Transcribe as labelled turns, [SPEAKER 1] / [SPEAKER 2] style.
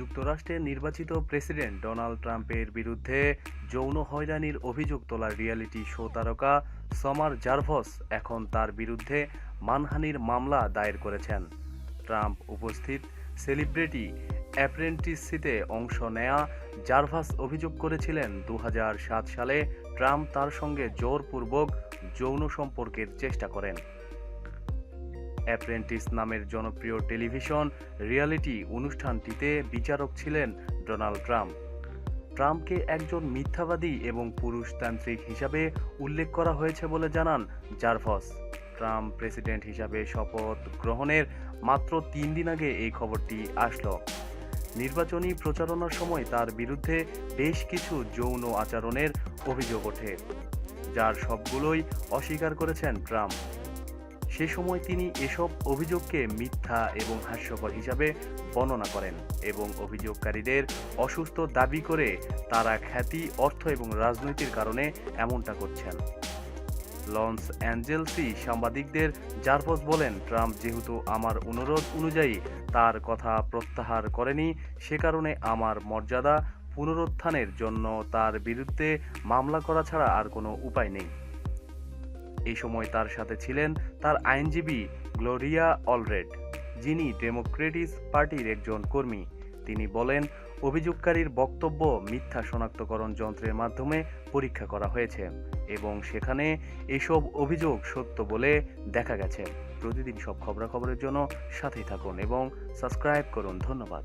[SPEAKER 1] যুক্তরাষ্ট্রের নির্বাচিত president Donald ট্রাম্পের বিরুদ্ধে যৌন হয়রানির অভিযোগ তোলা রিয়ালিটি শো তারকা সমার জারভস এখন তার বিরুদ্ধে মানহানির মামলা দায়ের করেছেন। ট্রাম্প উপস্থিত সেলিব্রিটি অ্যাপ্রেন্টিসিতে অংশ নেয়া জার্ভাস অভিযোগ করেছিলেন দু হাজার সাত সালে ট্রাম্প তার সঙ্গে জোরপূর্বক যৌন সম্পর্কের চেষ্টা করেন। অ্যাপ্রেন্টিস নামের জনপ্রিয় টেলিভিশন রিয়ালিটি অনুষ্ঠানটিতে বিচারক ছিলেন ডোনাল্ড ট্রাম্প। ট্রাম্পকে একজন মিথ্যাবাদী এবং পুরুষতান্ত্রিক হিসাবে উল্লেখ করা হয়েছে বলে জানান জারভস। ট্রাম্প প্রেসিডেন্ট হিসাবে শপথ গ্রহণের মাত্র তিন দিন আগে এই খবরটি আসলো। নির্বাচনী প্রচারণার সময় তার বিরুদ্ধে বেশ কিছু যৌন আচরণের অভিযোগ ওঠে, যার সবগুলোই অস্বীকার করেছেন ট্রাম্প। সে সময় তিনি এসব অভিযোগকে মিথ্যা এবং হাস্যকর হিসাবে বর্ণনা করেন এবং অভিযোগকারীদের অসুস্থ দাবি করে তারা খ্যাতি, অর্থ এবং রাজনৈতিক কারণে এমনটা করছেন। লস অ্যাঞ্জেলসি সাংবাদিকদের জারভস বলেন, ট্রাম্প যেহেতু আমার অনুরোধ অনুযায়ী তার কথা প্রত্যাহার করেনি, সে কারণে আমার মর্যাদা পুনরুত্থানের জন্য তার বিরুদ্ধে মামলা করা ছাড়া আর কোনো উপায় নেই। এই সময় তার সাথে ছিলেন তার আইনজীবী গ্লোরিয়া অলরেড, যিনি ডেমোক্রেটিস পার্টির একজন কর্মী। তিনি বলেন, অভিযোগকারীর বক্তব্য মিথ্যা শনাক্তকরণ যন্ত্রের মাধ্যমে পরীক্ষা করা হয়েছে এবং সেখানে এসব অভিযোগ সত্য বলে দেখা গেছে। প্রতিদিন সব খবরাখবরের জন্য সাথেই থাকুন এবং সাবস্ক্রাইব করুন। ধন্যবাদ।